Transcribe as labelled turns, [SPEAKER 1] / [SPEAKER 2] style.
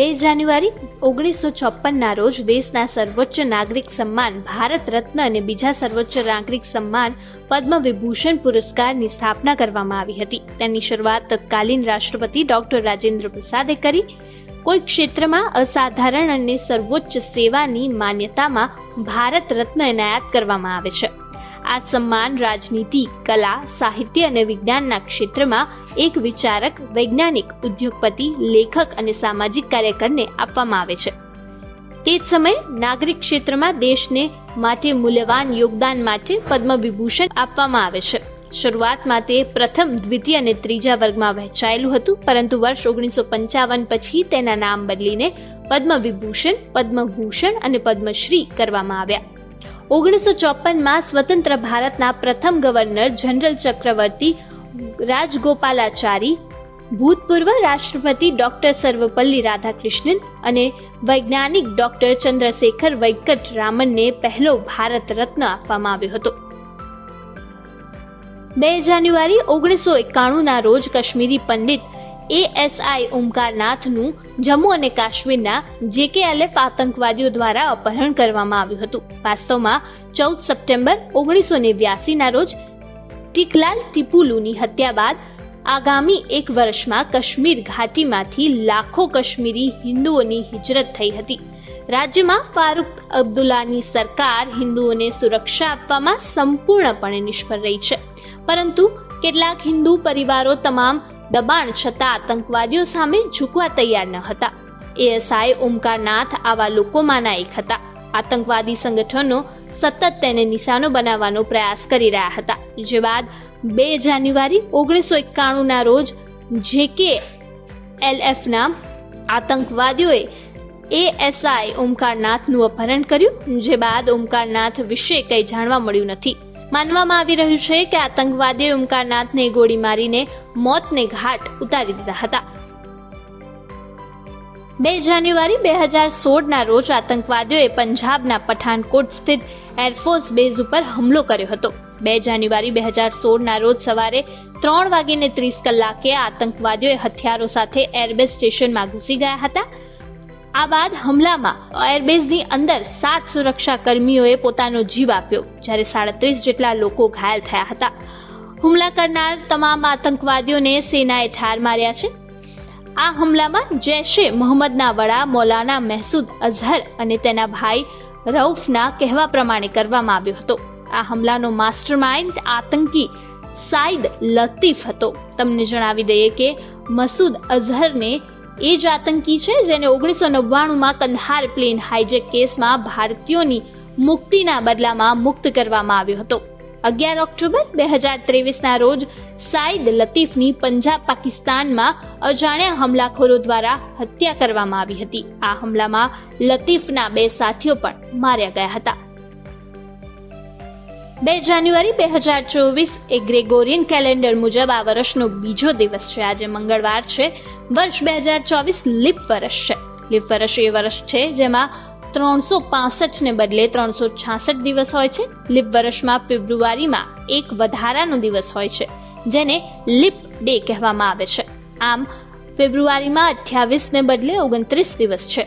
[SPEAKER 1] બે જાન્યુઆરી ઓગણીસો છપ્પનના રોજ દેશના સર્વોચ્ચ નાગરિક સન્માન, ભારત રત્ન અને બીજા સર્વોચ્ચ નાગરિક સન્માન પદ્મ વિભૂષણ પુરસ્કારની સ્થાપના કરવામાં આવી હતી. તેની શરૂઆત તત્કાલીન રાષ્ટ્રપતિ ડોક્ટર રાજેન્દ્ર પ્રસાદે કરી. કોઈ ક્ષેત્રમાં અસાધારણ અને સર્વોચ્ચ સેવાની માન્યતામાં ભારત રત્ન એનાયત કરવામાં આવે છે. આ સન્માન રાજનીતિ, કલા, સાહિત્ય અને વિજ્ઞાનના ક્ષેત્રમાં એક વિચારક, વૈજ્ઞાનિક, ઉદ્યોગપતિ, લેખક અને સામાજિક કાર્યકરને આપવામાં આવે છે. તે જ સમયે નાગરિક ક્ષેત્રમાં દેશને માટે મૂલ્યવાન યોગદાન માટે પદ્મ વિભૂષણ આપવામાં આવે છે. શરૂઆતમાં તે પ્રથમ, દ્વિતીય અને ત્રીજા વર્ગમાં વહેંચાયેલું હતું, પરંતુ વર્ષ ઓગણીસો પંચાવન પછી તેના નામ બદલીને પદ્મ વિભૂષણ પદ્મભૂષણ અને પદ્મશ્રી કરવામાં આવ્યા. ઓગણીસો સ્વતંત્ર ભારતના પ્રથમ ગવર્નર જનરલ ચક્રવર્તી રાજગોપાલાચારી, ભૂતપૂર્વ રાષ્ટ્રપતિ ડોક્ટર સર્વપલ્લી રાધાકૃષ્ણન અને વૈજ્ઞાનિક ડોક્ટર ચંદ્રશેખર વૈકટ રામનને પહેલો ભારત રત્ન આપવામાં આવ્યો હતો. બે જાન્યુઆરી ઓગણીસો એકાણુંના રોજ કાશ્મીરી પંડિત એએસઆઈ ઓમકારનાથનું જમ્મુ અને કાશ્મીરના જેકેએલએફ આતંકવાદીઓ દ્વારા અપહરણ કરવામાં આવ્યું હતું. વાસ્તવમાં ચૌદ સપ્ટેમ્બર ઓગણીસો નેવ્યાસીના રોજ ટીકલાલ ટીપુલુની હત્યા બાદ આગામી એક વર્ષમાં કાશ્મીર ઘાટીમાંથી લાખો કાશ્મીરી હિન્દુઓની હિજરત થઈ હતી. રાજ્યમાં ફારૂક અબ્દુલ્લાની સરકાર હિન્દુઓને સુરક્ષા આપવામાં સંપૂર્ણપણે નિષ્ફળ રહી છે. પરંતુ કેટલાક હિન્દુ પરિવારો તમામ દબાણ છતાં આતંકવાદીઓ સામે ઝૂકવા તૈયાર ન હતા. એએસઆઈ ઓમકારનાથ આવા લોકોમાંના એક હતા. આતંકવાદી સંગઠનો સતત તેને નિશાનો બનાવવાનો પ્રયાસ કરી રહ્યા હતા. જે બાદ બે જાન્યુઆરી ઓગણીસો એકાણુંના રોજ જેકે એલએફના આતંકવાદીઓએ એએસઆઈ ઓમકારનાથનું અપહરણ કર્યું. જે બાદ ઓમકારનાથ વિશે કંઈ જાણવા મળ્યું નથી. માનવામાં આવી રહ્યું છે કે આતંકવાદીએ ઓમકારનાથને ગોળી મારીને મોતને ઘાટ ઉતારી દીધા હતા. બે જાન્યુઆરી બે હજાર સોળના રોજ આતંકવાદીઓએ પંજાબના પઠાણકોટ સ્થિત એરફોર્સ બેઝ ઉપર હુમલો કર્યો હતો. બે જાન્યુઆરી બે હજાર સોળના રોજ સવારે ત્રણ વાગીને ત્રીસ કલાકે આતંકવાદીઓએ હથિયારો સાથે એરબેઝ સ્ટેશનમાં ઘૂસી ગયા હતા. આ બાદ હુમલામાં એરબેઝની અંદર સાત સુરક્ષા કર્મીઓએ પોતાનો જીવ આપ્યો, જ્યારે સાડત્રીસ જેટલા લોકો ઘાયલ થયા હતા. હુમલા કરનાર તમામ આતંકવાદીઓને સેનાએ ઠાર માર્યા છે. આ હુમલામાં જૈશે મોહમ્મદના વડા મૌલાના મહેસૂદ અઝહર અને તેના ભાઈ રઉફના કહેવા પ્રમાણે કરવામાં આવ્યો હતો. આ હુમલાનો માસ્ટરમાઇન્ડ આતંકી સાઈદ લતીફ હતો. તમને જણાવી દઈએ કે મસૂદ અઝહરને એ જ આતંકી છે જેને ઓગણીસો નવ્વાણુંમાં કંદહાર પ્લેન હાઇજેક કેસમાં ભારતીયોની મુક્તિના બદલામાં મુક્ત કરવામાં આવ્યો હતો. અગિયાર ઓક્ટોબર બે હજાર ત્રેવીસના રોજ સાઈદ લતીફની પંજાબ પાકિસ્તાનમાં અજાણ્યા હુમલાખોરો દ્વારા હત્યા કરવામાં આવી હતી. આ હુમલામાં લતીફના બે સાથીઓ પણ માર્યા ગયા હતા. બે જાન્યુઆરી બે હજાર ચોવીસ એ ગ્રેગોરિયન કેલેન્ડર મુજબ આ વર્ષનો બીજો દિવસ છે. આજે મંગળવાર છે. વર્ષ બે હજાર ચોવીસ લીપ વર્ષ છે. લીપ વર્ષ એ વર્ષ છે જેમાં ત્રણસો પાસઠને બદલે ત્રણસો છાસઠ દિવસ હોય છે. લીપ વર્ષમાં ફેબ્રુઆરીમાં એક વધારાનો દિવસ હોય છે, જેને લીપ ડે કહેવામાં આવે છે. આમ, ફેબ્રુઆરીમાં અઠ્યાવીસને બદલે ઓગણત્રીસ દિવસ છે.